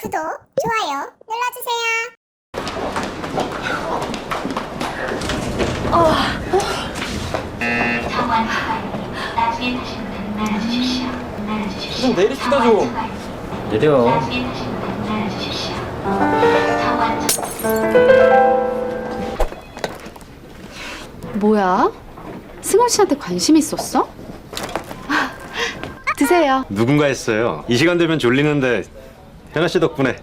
구독, 좋아요 눌러주세요. 날아주십시오. 좀 내리시다 좀. 내려. 뭐야? 승원 씨한테 관심 있었어? 아, 드세요. 누군가 했어요. 이 시간 되면 졸리는데 현아 씨 덕분에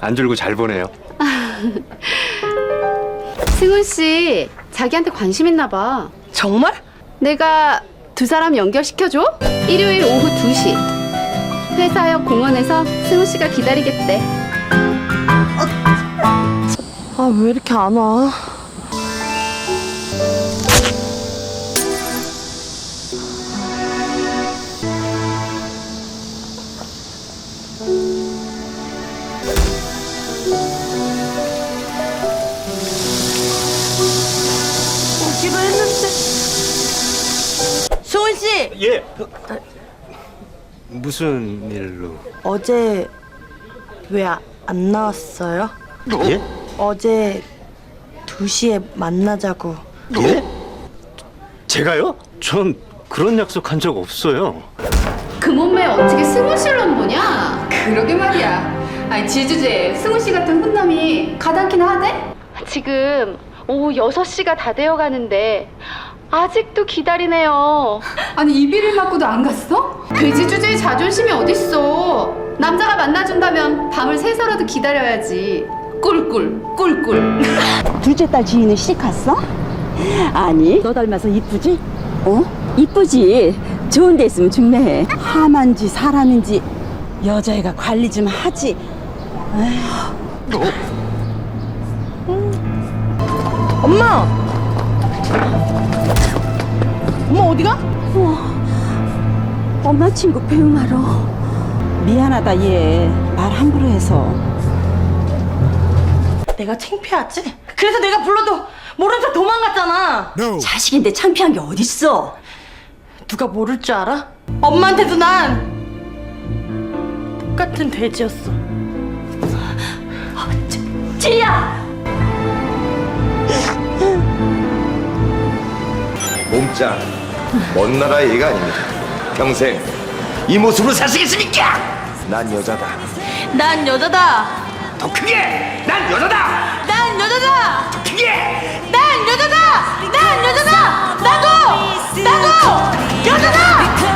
안 졸고 잘 보내요. 승훈 씨 자기한테 관심 있나 봐. 정말? 내가 두 사람 연결시켜줘? 일요일 오후 2시. 회사 옆 공원에서 승훈 씨가 기다리겠대. 아 왜 이렇게 안 와? 수은 씨 예. 무슨 일로? 어제 왜 안 나왔어요? 예? 어제 2시에 만나자고 예? 제가요? 전 그런 약속한 적 없어요. 그 몸매 어떻게 승훈 씨로는 보냐? 그러게 말이야. 아니 지주제 승훈 씨 같은 훈남이 가당키나 하대? 지금 오후 6시가 다 되어 가는데 아직도 기다리네요. 아니 이비를 맞고도 안 갔어? 돼지 주제에 자존심이 어딨어? 남자가 만나준다면 밤을 새서라도 기다려야지. 꿀꿀 꿀꿀. 둘째 딸 지인은 시집 갔어? 아니 너 닮아서 이쁘지? 어? 이쁘지 좋은 데 있으면 중매해 하만지 사람인지 여자애가 관리 좀 하지 엄마! 엄마 어디가? 엄마 친구 배웅하러 미안하다 얘. 말 함부로 해서. 내가 창피하지? 그래서 내가 불러도 모른 척 도망갔잖아. 자식인데 창피한 게 어딨어? 누가 모를 줄 알아? 엄마한테도 난! 똑같은 돼지였어. 지희야! 몸짱 먼 나라 얘가 아닙니다 평생 이 모습으로 사시겠습니까? 난 여자다 난 여자다 더 크게 난 여자다 난 여자다 더 크게 난 여자다! 난 여자다! 나도! 나도! 여자다!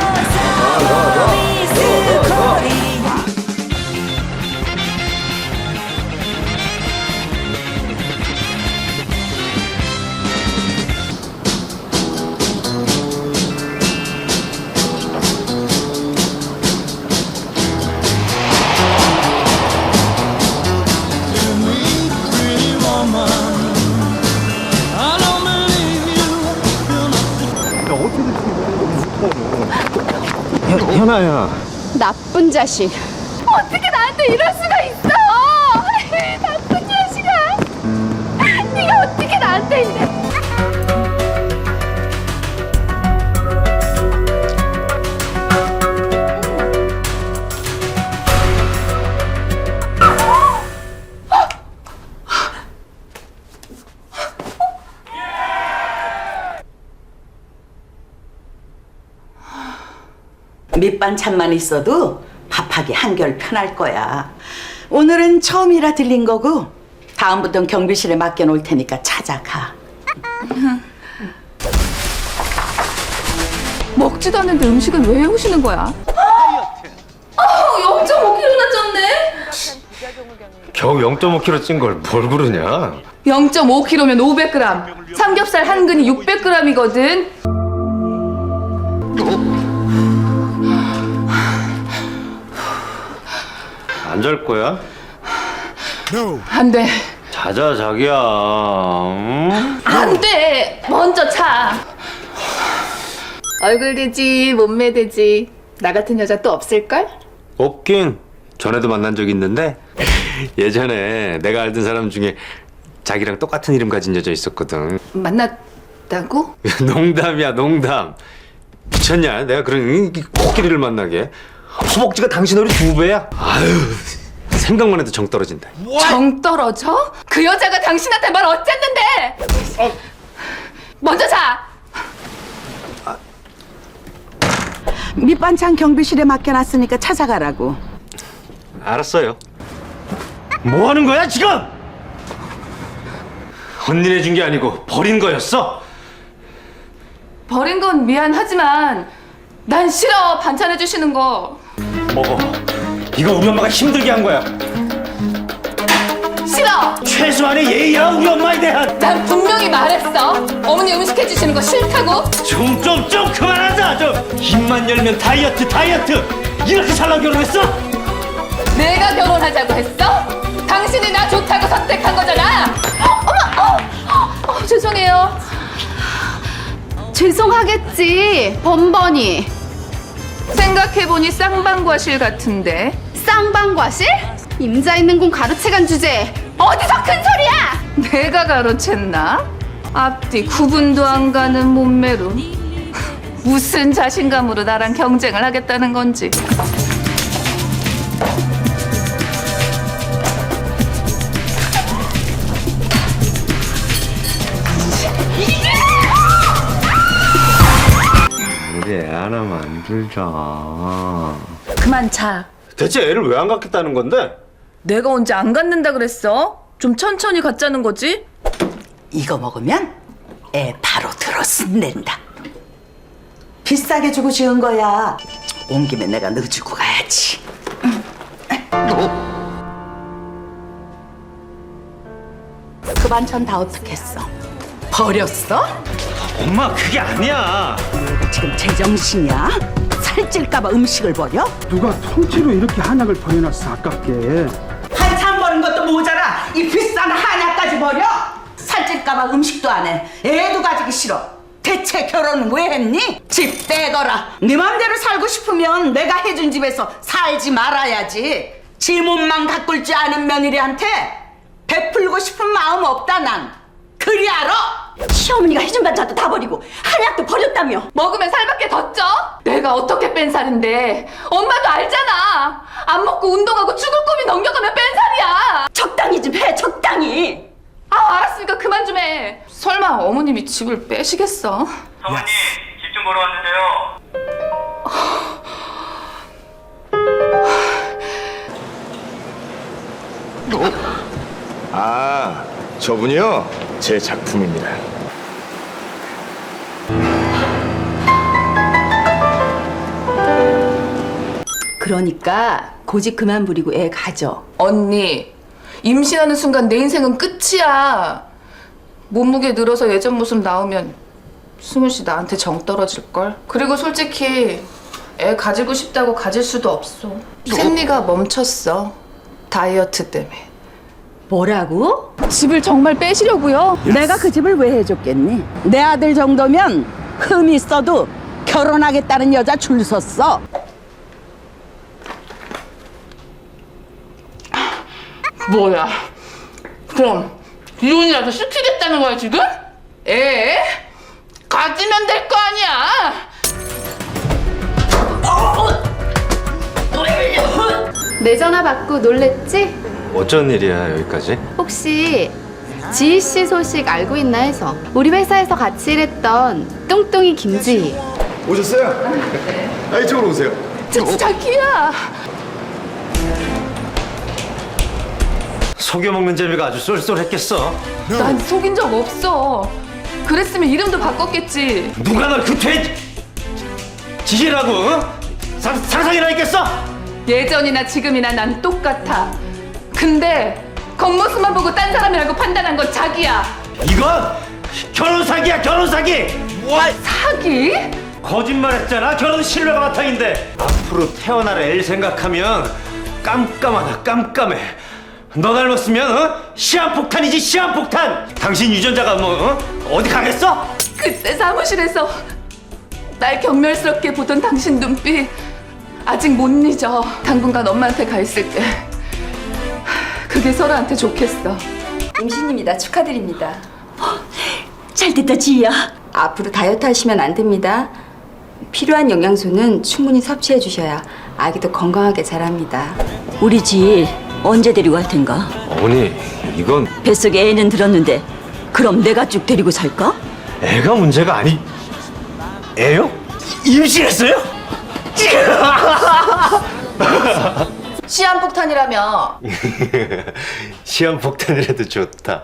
현, 현아야. 나쁜 자식. 어떻게 나한테 이럴 수가 있어? 나쁜 자식아. 네가 어떻게 나한테 이래? 밑반찬만 있어도 밥하기 한결 편할 거야. 오늘은 처음이라 들린 거고 다음부턴 경비실에 맡겨놓을 테니까 찾아가. 먹지도 않는데 음식은 왜 해오시는 거야? 어, 0.5kg나 쪘네. 겨우 0.5kg 찐 걸 뭘 그러냐? 0.5kg면 500g. 삼겹살 한 근이 600g이거든. 잘 거야? 안 돼. 자자 자기야. 응? 안 돼. 먼저 차. 얼굴 되지, 몸매 되지. 나 같은 여자 또 없을걸? 없긴 전에도 만난 적 있는데 예전에 내가 알던 사람 중에 자기랑 똑같은 이름 가진 여자 있었거든. 만났다고? 농담이야 농담. 미쳤냐? 내가 그런 이 코끼리를 만나게. 허벅지가 당신 허리 두 배야? 아유 생각만 해도 정 떨어진다. 정 떨어져? 그 여자가 당신한테 말 어쨌는데? 먼저 자. 밑반찬 경비실에 맡겨놨으니까 찾아가라고. 알았어요. 뭐 하는 거야 지금? 언니네 준 게 아니고 버린 거였어? 버린 건 미안하지만 난 싫어 반찬 해 주시는 거 먹어. 이거 우리 엄마가 힘들게 한 거야. 싫어. 최소한의 예의야 우리 엄마에 대한. 난 분명히 말했어. 어머니 음식 해주시는 거 싫다고. 좀 좀 좀 그만하자 좀. 입만 열면 다이어트 다이어트. 이렇게 살라 결혼했어? 내가 결혼하자고 했어? 당신이 나 좋다고 선택한 거잖아. 어머, 어, 어, 죄송해요. 죄송하겠지, 번번이. 생각해보니 쌍방과실 같은데. 쌍방과실? 임자 있는 곳 가로채간 주제. 어디서 큰 소리야? 내가 가로챘나? 앞뒤 구분도 안 가는 몸매로. 무슨 자신감으로 나랑 경쟁을 하겠다는 건지. 하나 만들자. 그만 자. 대체 애를 왜 안 갖겠다는 건데? 내가 언제 안 갖는다 그랬어? 좀 천천히 갖자는 거지? 이거 먹으면 애 바로 들어 쓴댄다. 비싸게 주고 지은 거야. 온 김에 내가 넣어주고 가야지. 그 반찬 다 어떻게 했어? 버렸어? 엄마 그게 아니야. 지금 제정신이야? 살찔까봐 음식을 버려? 누가 통째로 이렇게 한약을 버려놨어 아깝게 한참 버는 것도 모자라 이 비싼 한약까지 버려? 살찔까봐 음식도 안 해. 애도 가지기 싫어. 대체 결혼은 왜 했니? 집 떼거라. 네 맘대로 살고 싶으면 내가 해준 집에서 살지 말아야지. 지 몸만 가꿀 줄 아는 며느리한테 베풀고 싶은 마음 없다 난. 그리 알아? 시어머니가 해준 반찬도 다 버리고 한약도 버렸다며. 먹으면 살밖에 더 쪄? 내가 어떻게 뺀 살인데 엄마도 알잖아 안 먹고 운동하고 죽을 꿈이 넘겨가면 뺀 살이야 적당히 좀 해, 적당히. 아 알았으니까 그만 좀해 설마 어머님이 집을 빼시겠어? 사모님 집 좀 보러 왔는데요. 아, 저분이요? 제 작품입니다. 그러니까 고집 그만 부리고 애 가져. 언니 임신하는 순간 내 인생은 끝이야. 몸무게 늘어서 예전 모습 나오면 승우 씨 나한테 정 떨어질 걸? 그리고 솔직히 애 가지고 싶다고 가질 수도 없어. 생리가 멈췄어. 다이어트 때문에 뭐라고? 집을 정말 빼시려고요? 내가 그 집을 왜 해줬겠니? 내 아들 정도면 흠이 있어도 결혼하겠다는 여자 줄 섰어. 뭐야? 그럼 이혼이라도 시키겠다는 거야 지금? 에? 가지면 될 거 아니야? 내 전화 받고 놀랬지? 어쩐 일이야 여기까지? 혹시 지희 씨 소식 알고 있나 해서 우리 회사에서 같이 일했던 뚱뚱이 김지희 오셨어요? 아, 이쪽으로 오세요. 자, 자기야 속여먹는 재미가 아주 쏠쏠했겠어. 난 속인 적 없어 그랬으면 이름도 바꿨겠지 누가 널그 돼? 지지라고? 어? 상, 상상이나 있겠어? 예전이나 지금이나 난 똑같아 근데 겉모습만 보고 딴 사람이라고 판단한 건 자기야 이건 결혼 사기야 결혼 사기. 사기? 거짓말했잖아 결혼 신뢰가 바탕인데 앞으로 태어날 애를 생각하면 깜깜하다 깜깜해. 너 닮았으면 어? 시한폭탄이지 시한폭탄. 당신 유전자가 뭐 어? 디 가겠어? 그때 사무실에서 날 경멸스럽게 보던 당신 눈빛 아직 못 잊어. 당분간 엄마한테 가 있을게. 그게 서로한테 좋겠어. 임신입니다. 축하드립니다. 잘 됐다, 지희야. 앞으로 다이어트 하시면 안 됩니다. 필요한 영양소는 충분히 섭취해 주셔야 아기도 건강하게 자랍니다. 우리 지 언제 데리고 갈 텐가? 어머니 이건 뱃속에 애는 들었는데 그럼 내가 쭉 데리고 살까? 애가 문제가 아니 애요? 임신했어요? 시한폭탄이라며. 시한폭탄이라도 좋다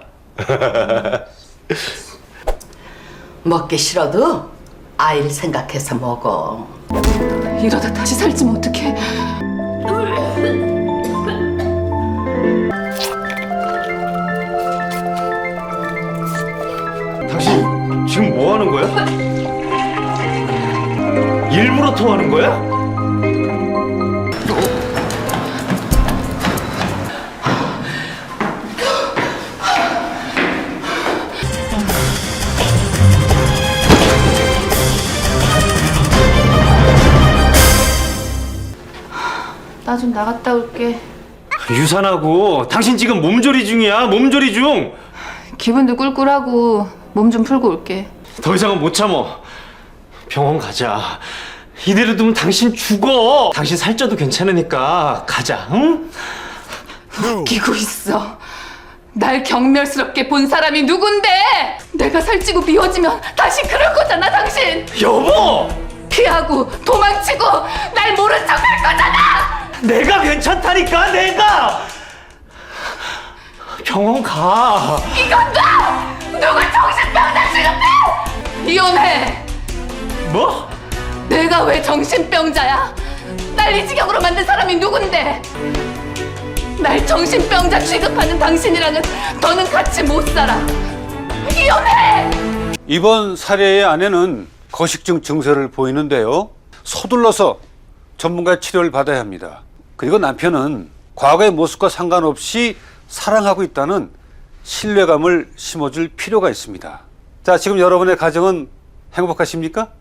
먹기 싫어도 아이를 생각해서 먹어. 이러다 다시 살찌면 어떡해. 당신 지금 뭐 하는 거야? 일부러 토하는 거야? 좀 나갔다 올게. 유산하고 당신 지금 몸조리 중이야 몸조리 중더 기분도 꿀꿀하고 몸 좀 풀고 올게. 이상은 못 참어 병원 가자 이대로 두면 당신 죽어 당신 살쪄도 괜찮으니까 가자 응? 웃기고 있어. 날 경멸스럽게 본 사람이 누군데? 내가 살찌고 미워지면 다시 그럴 거잖아, 당신. 여보 피하고 도망치고 날 모른 척할 거잖아. 내가 괜찮다니까 내가 병원 가 이건 나 누굴 정신병자 취급해? 이혼해. 뭐? 내가 왜 정신병자야? 날 이 지경으로 만든 사람이 누군데? 날 정신병자 취급하는 당신이랑은 더는 같이 못 살아. 이혼해! 이번 사례의 아내는 거식증 증세를 보이는데요. 서둘러서 전문가의 치료를 받아야 합니다. 그리고 남편은 과거의 모습과 상관없이 사랑하고 있다는 신뢰감을 심어줄 필요가 있습니다. 자, 지금 여러분의 가정은 행복하십니까?